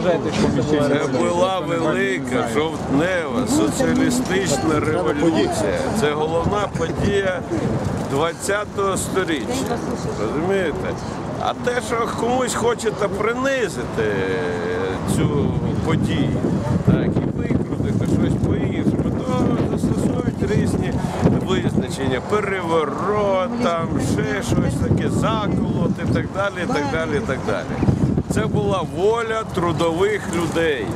вважаєте, що це була Це була велика жовтнева соціалістична революція. Це головна подія 20-го сторіччя. Розумієте? А те, що комусь хочете принизити цю подію, так, і викрутити щось по-іншому, то застосують різні визначення, переворот, там, ще щось таке, заколот і так далі, і так далі, і так далі. Це була воля трудових людей.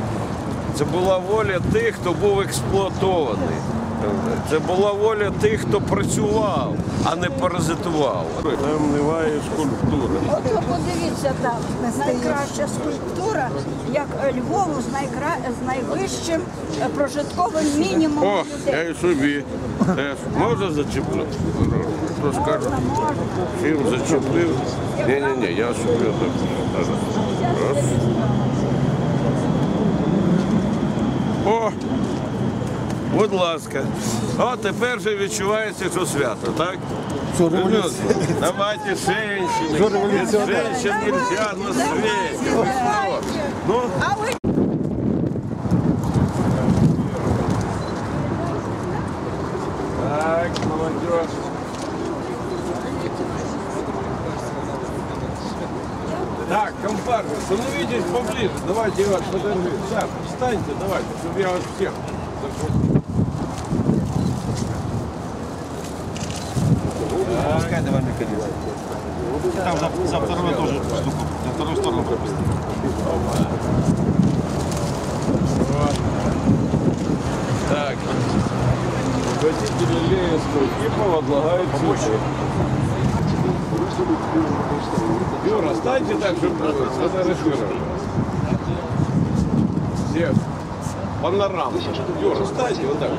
Це була воля тих, хто був експлуатований. Це була воля тих, хто працював, а не паразитував. Там немає скульптури. От ви подивіться там, найкраща скульптура, як е, Львову з, найкра... з найвищим е, прожитковим мінімумом О, я і собі теж можна зачеплю? Хто скаже, чим зачеплив? Ні, ні, ні, я собі так. ласка. О, тепер вже відчувається, що свято, так? Що революція? Давайте женщины. Что революционер? Женщин нельзя на свете. Вы что? Ну, А ви так, молодежь. Так, компарка, становитесь поближе. Давайте я вас подержу. Сам, встаньте, давайте, чтобы я вас всех захватил. Пускай давай не кидайся. Там за, за вторую тоже штуку, за вторую сторону пропусти. Так. Водители Ленинского типа возлагают цветы. Юра, станьте так, чтобы сфотографировали. Всех. Панорама. Юра, станьте вот так.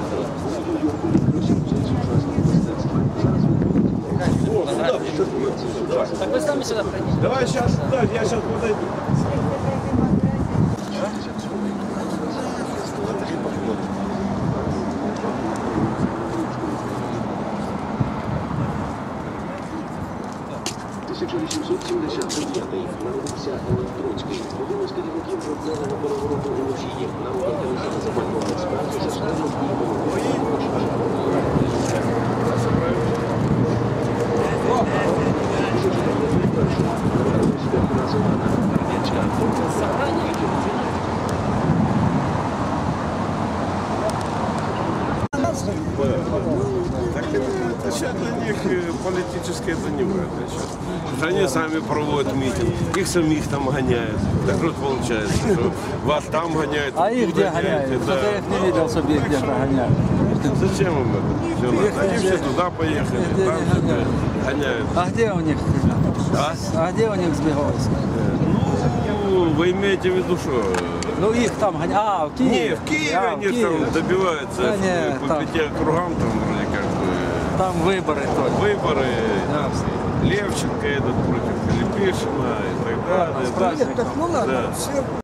Вот, сюда. Сюда. Так вы сами сюда пройдите. Давай сейчас, да, я сейчас подойду. народився Олег Троцький. Один із керівників жовтневого перевороту у Росії. Народна телевізія запального справді за членом Так это сейчас для них э, политическое это не вредно сейчас. Они сами проводят митинг, их самих там гоняют. Так вот получается, что вас там гоняют, А их где гоняют, гоняют? да. Кто-то их не видел, чтобы их где-то гоняли. Зачем им это? Все надо. Они все туда поехали, Где там не гоняют? гоняют. А где у них? А? А где у них Збіговська? Ну, вы имеете в виду, что? Ну их там гоняют. А, в Киеве? Не, в Киеве А, в они Киеве. там добиваются Да не, э, по там. пяти округам, там вроде как бы Там выборы только. выборы, Да. там, Левченко этот против Филиппишина и так Ладно, далее. с праздником. Да.